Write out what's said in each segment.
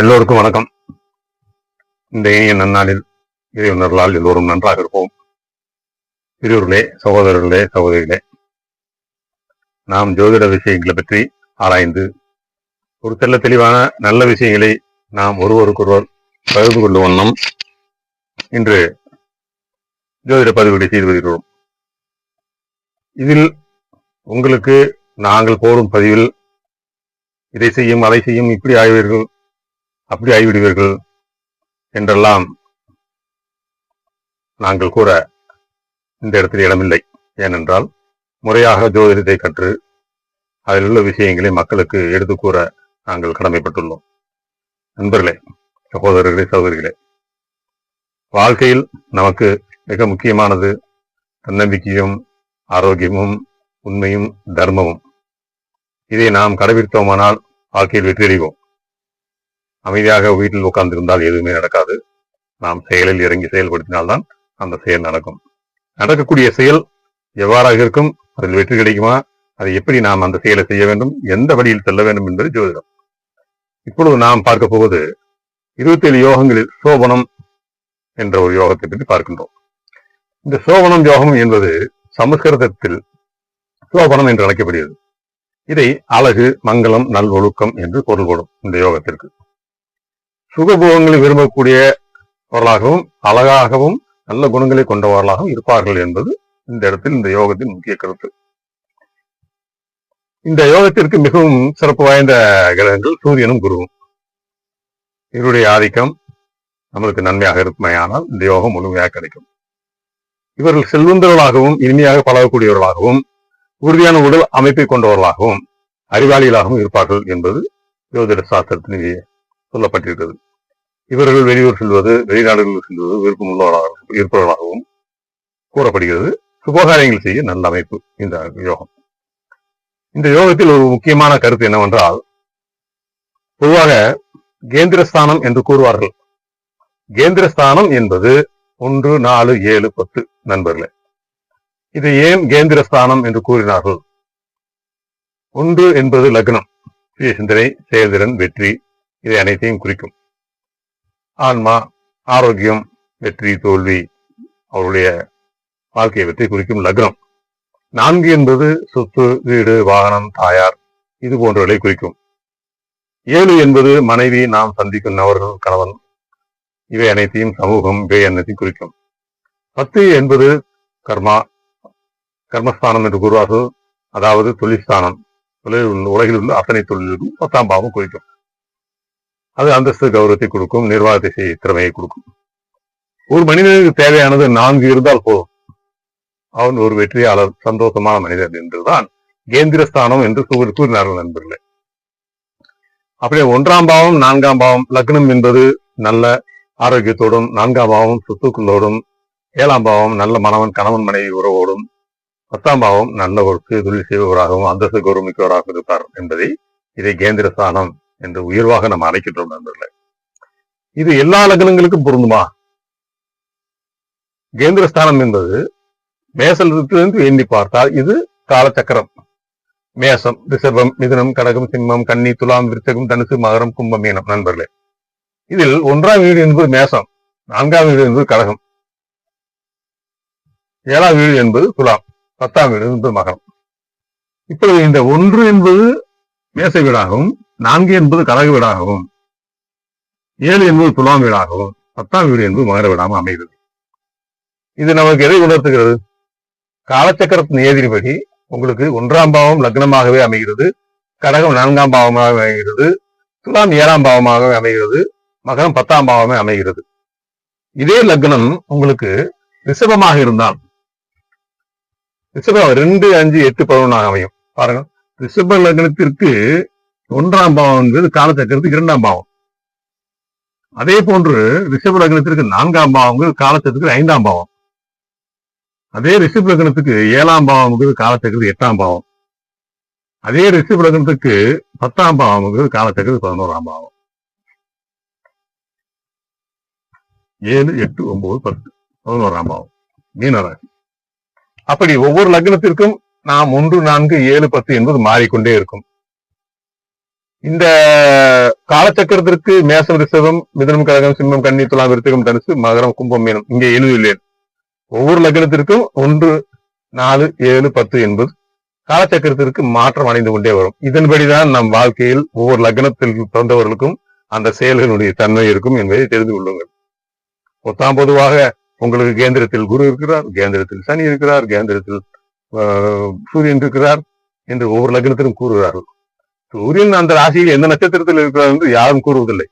எல்லோருக்கும் வணக்கம். இந்த இனிய நன்னாளில் இறைவனர்களால் எல்லோரும் நன்றாக இருப்போம். பெரியோர்களே சகோதரர்களே சகோதரிகளே நாம் ஜோதிட விஷயங்களை பற்றி ஆராய்ந்து ஒரு தெல்ல தெளிவான நல்ல விஷயங்களை நாம் ஒருவருக்கொருவர் பகிர்ந்து கொள்ளும் வண்ணம் இன்று ஜோதிட பதிவுகளை செய்து வருகிறோம். இதில் உங்களுக்கு நாங்கள் போடும் பதிவில் இதை செய்யும் அதை செய்யும் இப்படி ஆய்வீர்கள் அப்படி ஆகிவிடுவீர்கள் என்றெல்லாம் நாங்கள் கூற இந்த இடத்தில் இடமில்லை. ஏனென்றால் முறையாக ஜோதிடத்தை கற்று அதில் உள்ள விஷயங்களை மக்களுக்கு எடுத்து கூற நாங்கள் கடமைப்பட்டுள்ளோம். நண்பர்களே சகோதரர்களே சகோதரிகளே வாழ்க்கையில் நமக்கு மிக முக்கியமானது தன்னம்பிக்கையும் ஆரோக்கியமும் உண்மையும் தர்மமும். இதை நாம் கடைபிடித்தோமானால் வாழ்க்கையில் வெற்றியடைவோம் அமைதியாக வீட்டில் உட்கார்ந்திருந்தால் எதுவுமே நடக்காது. நாம் செயலில் இறங்கி செயல்படுத்தினால்தான் அந்த செயல் நடக்கும். நடக்கக்கூடிய செயல் எவ்வாறாக இருக்கும்? அதில் வெற்றி கிடைக்குமா? அதை எப்படி நாம் அந்த செயலை செய்ய வேண்டும்? எந்த வழியில் செல்ல வேண்டும் என்பது ஜோதிடம். இப்பொழுது நாம் பார்க்க போவது இருபத்தி ஏழு யோகங்களில் சோபனம் என்ற ஒரு யோகத்தை பற்றி பார்க்கின்றோம். இந்த சோபனம் யோகம் என்பது சமஸ்கிருதத்தில் சோபனம் என்று அழைக்கப்படுகிறது. இதை அழகு மங்களம் நல்வொழுக்கம் என்று பொருள்படும் இந்த யோகத்திற்கு. சுகபோகங்களை விரும்பக்கூடியவர்களாகவும் அழகாகவும் நல்ல குணங்களை கொண்டவர்களாகவும் இருப்பார்கள் என்பது இந்த இடத்தில் இந்த யோகத்தின் முக்கிய கருத்து. இந்த யோகத்திற்கு மிகவும் சிறப்பு வாய்ந்த கிரகங்கள் சூரியனும் குருவும். இவருடைய ஆதிக்கம் நம்மளுக்கு நன்மையாக இருக்குமையானால் இந்த யோகம் முழுமையாக கிடைக்கும். இவர்கள் செல்வந்தர்களாகவும் இனிமையாக பழகக்கூடியவர்களாகவும் உறுதியான உடல் அமைப்பை கொண்டவர்களாகவும் அறிவாளிகளாகவும் இருப்பார்கள் என்பது யோதிட சாஸ்திரத்தினுடைய சொல்லப்பட்டிருக்கிறது. இவர்கள் வெளியூர் செல்வது வெளிநாடுகளில் செல்வது விருப்பம் உள்ளவர்களாக இருப்பவர்களாகவும் கூறப்படுகிறது. சுபகாரியங்கள் செய்ய நல்ல அமைப்பு இந்த யோகம். இந்த யோகத்தில் ஒரு முக்கியமான கருத்து என்னவென்றால் பொதுவாக கேந்திரஸ்தானம் என்று கூறுவார்கள். கேந்திரஸ்தானம் என்பது ஒன்று நாலு ஏழு பத்து நண்பர்களே. இதை ஏன் கேந்திரஸ்தானம் என்று கூறினார்கள்? ஒன்று என்பது லக்னம். சுய சிந்தனை செயல்திறன் வெற்றி இதை அனைத்தையும் குறிக்கும். ஆன்மா ஆரோக்கியம் வெற்றி தோல்வி அவருடைய வாழ்க்கையை பற்றி குறிக்கும் லக்னம். நான்கு என்பது சொத்து வீடு வாகனம் தாயார் இது போன்றவர்களை குறிக்கும். ஏழு என்பது மனைவி நாம் சந்திக்கும் நபர்கள் கணவன் இவை அனைத்தையும் சமூகம் இவை அனைத்தையும் குறிக்கும். பத்து என்பது கர்மா கர்மஸ்தானம் என்று கூறுவார்கள். அதாவது தொழிற்ஸ்தானம் தொழில் உள்ள உலகில் உள்ள அத்தனை தொழிலுக்கும் பத்தாம் பாவம் குறிக்கும். அது அந்தஸ்து கௌரவத்தை கொடுக்கும் நிர்வாகத்தை செய்ய திறமையை கொடுக்கும். ஒரு மனிதனுக்கு தேவையானது நான்கு இருந்தால் போதும். அவன் ஒரு வெற்றியாளர் சந்தோஷமான மனிதர் என்றுதான் கேந்திரஸ்தானம் என்று கூறினார்கள் நண்பர்களே. அப்படியே ஒன்றாம் பாவம் நான்காம் பாவம் லக்னம் என்பது நல்ல ஆரோக்கியத்தோடும் நான்காம் பாவம் சொத்துக்களோடும் ஏழாம் பாவம் நல்ல மணவன் கணவன் மனைவி உறவோடும் பத்தாம் பாவம் நல்ல ஒரு தொழில் செய்பவராகவும் அந்தஸ்து கௌரவமிக்கவராகவும் இருப்பார் என்பதை இதை கேந்திரஸ்தானம் என்று உயர்வாக நம்ம அழைக்கின்றோம் நண்பர்களே. இது எல்லா லக்னங்களுக்கும் பொருந்துமா? கேந்திரஸ்தானம் என்பது மேசலிருந்து எண்ணி பார்த்தால் இது காலச்சக்கரம். மேசம் ரிஷபம் மிதுனம் கடகம் சிம்மம் கன்னி துலாம் விருச்சகம் தனுசு மகரம் கும்பம் மீனம் நண்பர்களே. இதில் ஒன்றாம் வீடு என்பது மேசம் நான்காம் வீடு என்பது கடகம். ஏழாம் வீடு என்பது துலாம் பத்தாம் வீடு என்பது மகரம். இப்பொழுது இந்த ஒன்று என்பது மேசை வீடாகவும் நான்கு என்பது கடக வீடாகவும் ஏழு என்பது துலாம் வீடாகவும் பத்தாம் வீடு என்பது மகர வீடாகவும் அமைகிறது. இது நமக்கு எதை உணர்த்துகிறது? காலச்சக்கரத்தின் ஏதிரிபடி உங்களுக்கு ஒன்றாம் பாவம் லக்னமாகவே அமைகிறது கடகம் நான்காம் பாவமாக அமைகிறது துலாம் ஏழாம் பாவமாக அமைகிறது மகரம் பத்தாம் பாவமே அமைகிறது. இதே லக்னம் உங்களுக்கு ரிஷபமாக இருந்தால் ரிஷபம் ரெண்டு அஞ்சு எட்டு பதினொன்னாக அமையும். பாருங்க ரிஷப லக்னத்திற்கு ஒன்றாம் பாவம் என்பது காலச்சக்கரத்துக்கு இரண்டாம் பாவம். அதே போன்று ரிஷப லக்னத்திற்கு நான்காம் பாவம் காலச்சக்கரத்துக்கு ஐந்தாம் பாவம். அதே ரிஷப லக்னத்துக்கு ஏழாம் பாவம் காலச்சக்கரத்துக்கு எட்டாம் பாவம். அதே ரிஷப லக்னத்துக்கு பத்தாம் பாவம் காலச்சக்கரத்துக்கு பதினோராம் பாவம். ஏழு எட்டு ஒன்பது பத்து பதினோராம் பாவம். மீனராசி. அப்படி ஒவ்வொரு லக்னத்திற்கும் நாம் ஒன்று நான்கு ஏழு பத்து என்பது மாறிக்கொண்டே இருக்கும். இந்த காலச்சக்கரத்திற்கு மேசம் ரிசவம் மிதனம் கழகம் சிம்மம் கன்னி துலாம் விருத்தகம் தனுசு மகரம் கும்பம் மீனம் இங்கே எழுதியுள்ளேன். ஒவ்வொரு லக்னத்திற்கும் ஒன்று நாலு ஏழு பத்து என்பது காலச்சக்கரத்திற்கு மாற்றம் அடைந்து கொண்டே வரும். இதன்படிதான் நம் வாழ்க்கையில் ஒவ்வொரு லக்னத்தில் பிறந்தவர்களுக்கும் அந்த செயல்களுடைய தன்மை இருக்கும் என்பதை தெரிந்து கொள்ளுங்கள். பொத்தாம் பொதுவாக உங்களுக்கு கேந்திரத்தில் குரு இருக்கிறார் கேந்திரத்தில் சனி இருக்கிறார் கேந்திரத்தில் சூரியன் இருக்கிறார் என்று ஒவ்வொரு லக்னத்திலும் கூறுகிறார்கள். சூரியன் அந்த ராசியில் எந்த நட்சத்திரத்தில் இருக்கிறார் என்று யாரும் கூறுவதில்லை.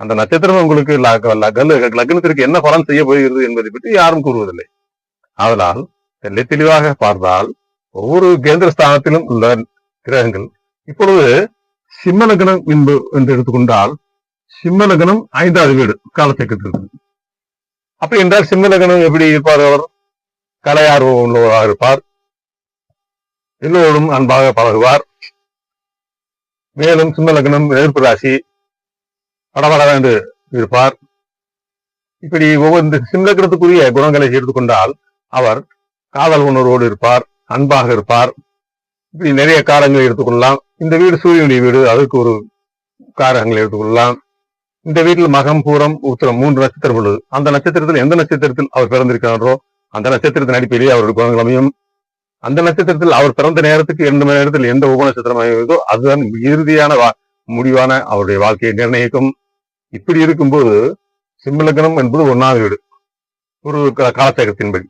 அந்த நட்சத்திரம் உங்களுக்கு லக்னத்திற்கு என்ன பலன் செய்ய போகிறது என்பதை பற்றி யாரும் கூறுவதில்லை. ஆதலால் தெல்லை தெளிவாக பார்த்தால் ஒவ்வொரு கேந்திர ஸ்தானத்திலும் உள்ள கிரகங்கள் இப்பொழுது சிம்ம லக்னம் என்பது என்று எடுத்துக்கொண்டால் சிம்ம லக்னம் ஐந்தாவது வீடு காலச்சக்கரத்திற்கு. அப்படி என்றால் சிம்ம லக்னம் எப்படி இருப்பார் அவர்? கலையார்வம் உள்ளவராக இருப்பார். எல்லோரும் அன்பாக பழகுவார். மேலும் சிம்ம லக்னம் நெருப்பு ராசி படபட என்று இருப்பார். இப்படி ஒவ்வொரு இந்த குணங்களை சேர்த்து குணங்களை எடுத்துக்கொண்டால் அவர் காதல் உணர்வோடு இருப்பார் அன்பாக இருப்பார். இப்படி நிறைய காரங்களை எடுத்துக்கொள்ளலாம் இந்த வீடு சூரியனுடைய வீடு அதற்கு ஒரு காரகங்களை எடுத்துக்கொள்ளலாம் இந்த வீட்டில் மகம் பூரம் உத்திரம் மூன்று நட்சத்திரம் உள்ளது. அந்த நட்சத்திரத்தில் எந்த நட்சத்திரத்தில் அவர் பிறந்திருக்கிறாரோ அந்த நட்சத்திரத்தின் அடிப்படையிலே அவருடைய குணங்கள் அமையும். அந்த நட்சத்திரத்தில் அவர் பிறந்த நேரத்துக்கு இரண்டு மணி நேரத்தில் எந்த உப நட்சத்திரம் அமைவதோ அதுதான் இறுதியான வா- முடிவான அவருடைய வாழ்க்கையை நிர்ணயிக்கும். இப்படி இருக்கும்போது சிம்மலக்கணம் என்பது ஒன்னாவது வீடு. ஒரு காலச்சக்கரத்தின்படி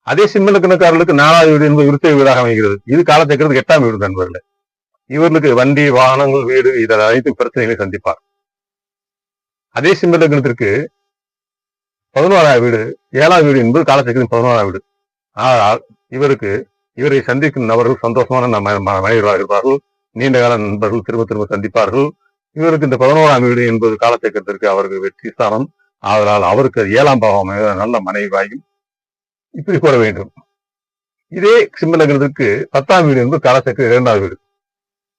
அதே சிம்மலக்கணக்காரர்களுக்கு நாலாவது வீடு என்பது விருத்த வீடாக அமைகிறது. இது காலச்சக்கரத்துக்கு எட்டாம் வீடு நண்பர்களே இவர்களுக்கு வண்டி வாகனங்கள் வீடு இதில் அனைத்து பிரச்சனைகளை சந்திப்பார். அதே சிம்மலக்கணத்திற்கு பதினோராவது வீடு ஏழாவது வீடு என்பது காலச்சக்கரத்தின் பதினோராவது வீடு. ஆனால் இவருக்கு இவரை சந்திக்கும் நபர்கள் சந்தோஷமான நம்ம ம- மனிதர்களாக இருப்பார்கள் நீண்ட கால நண்பர்கள் திரும்ப திரும்ப சந்திப்பார்கள். இவருக்கு இந்த பதினோராம் வீடு என்பது காலச்சக்கரத்திற்கு அவருக்கு வெற்றி ஸ்தானம். ஆதலால் அவருக்கு ஏழாம் பாவம் நல்ல மனைவியாயும் இப்படி கூற வேண்டும். இதே சிம்மலகனத்திற்கு பத்தாம் வீடு என்பது காலச்சக்கர இரண்டாம் வீடு.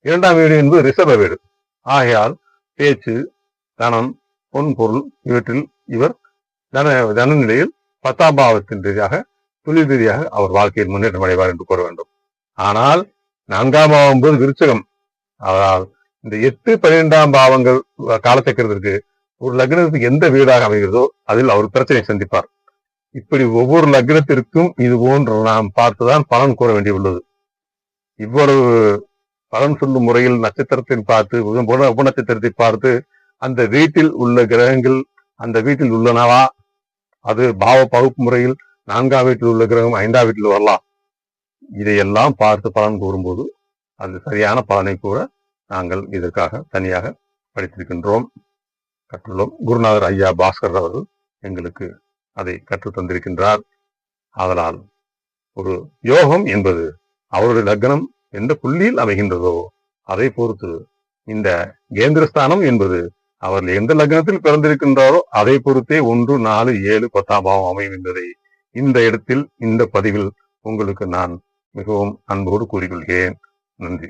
இரண்டாம் வீடு என்பது ரிஷப வீடு. ஆகையால் பேச்சு தனம் பொன் பொருள் இவற்றில் இவர் தன தன நிலையில் பத்தாம் பாவத்தின் ரீதியாக தொழில் ரீதியாக அவர் வாழ்க்கையில் முன்னேற்றம் அடைவார் என்று கூற வேண்டும். ஆனால் நான்காம் பாவம் போது விருச்சகம். அதனால் இந்த எட்டு பன்னிரெண்டாம் பாவங்கள் காலச்சக்கரத்திற்கு ஒரு லக்னத்துக்கு எந்த வீடாக அமைகிறதோ அதில் அவர் பிரச்சனை சந்திப்பார். இப்படி ஒவ்வொரு லக்னத்திற்கும் இது போன்று நாம் பார்த்துதான் பலன் கூற வேண்டியுள்ளது. இவ்வளவு பலன் சொல்லும் முறையில் நட்சத்திரத்தை பார்த்து உபநட்சத்திரத்தை பார்த்து அந்த வீட்டில் உள்ள கிரகங்கள் அந்த வீட்டில் உள்ளனவா? அது பாவ பகுப்பு முறையில் நான்காம் வீட்டில் உள்ள கிரகம் ஐந்தாம் வீட்டில் வரலாம். இதையெல்லாம் பார்த்து பலன் கூறும்போது அது சரியான பலனை கூற நாங்கள் இதற்காக தனியாக படித்திருக்கின்றோம். கற்றுள்ளோம். குருநாதர் ஐயா பாஸ்கர் அவர்கள் எங்களுக்கு அதை கற்றுத் தந்திருக்கின்றார். ஆதலால் ஒரு யோகம் என்பது அவருடைய லக்னம் எந்த புள்ளியில் அமைகின்றதோ அதை பொறுத்து இந்த கேந்திரஸ்தானம் என்பது அவர் எந்த லக்னத்தில் பிறந்திருக்கின்றாரோ அதை பொறுத்தே ஒன்று நாலு ஏழு பத்தாம் பாவம் அமையும் என்பதை இந்த இடத்தில் இந்த பதிவில் உங்களுக்கு நான் மிகவும் அன்போடு கூறிக்கொள்கிறேன். நன்றி.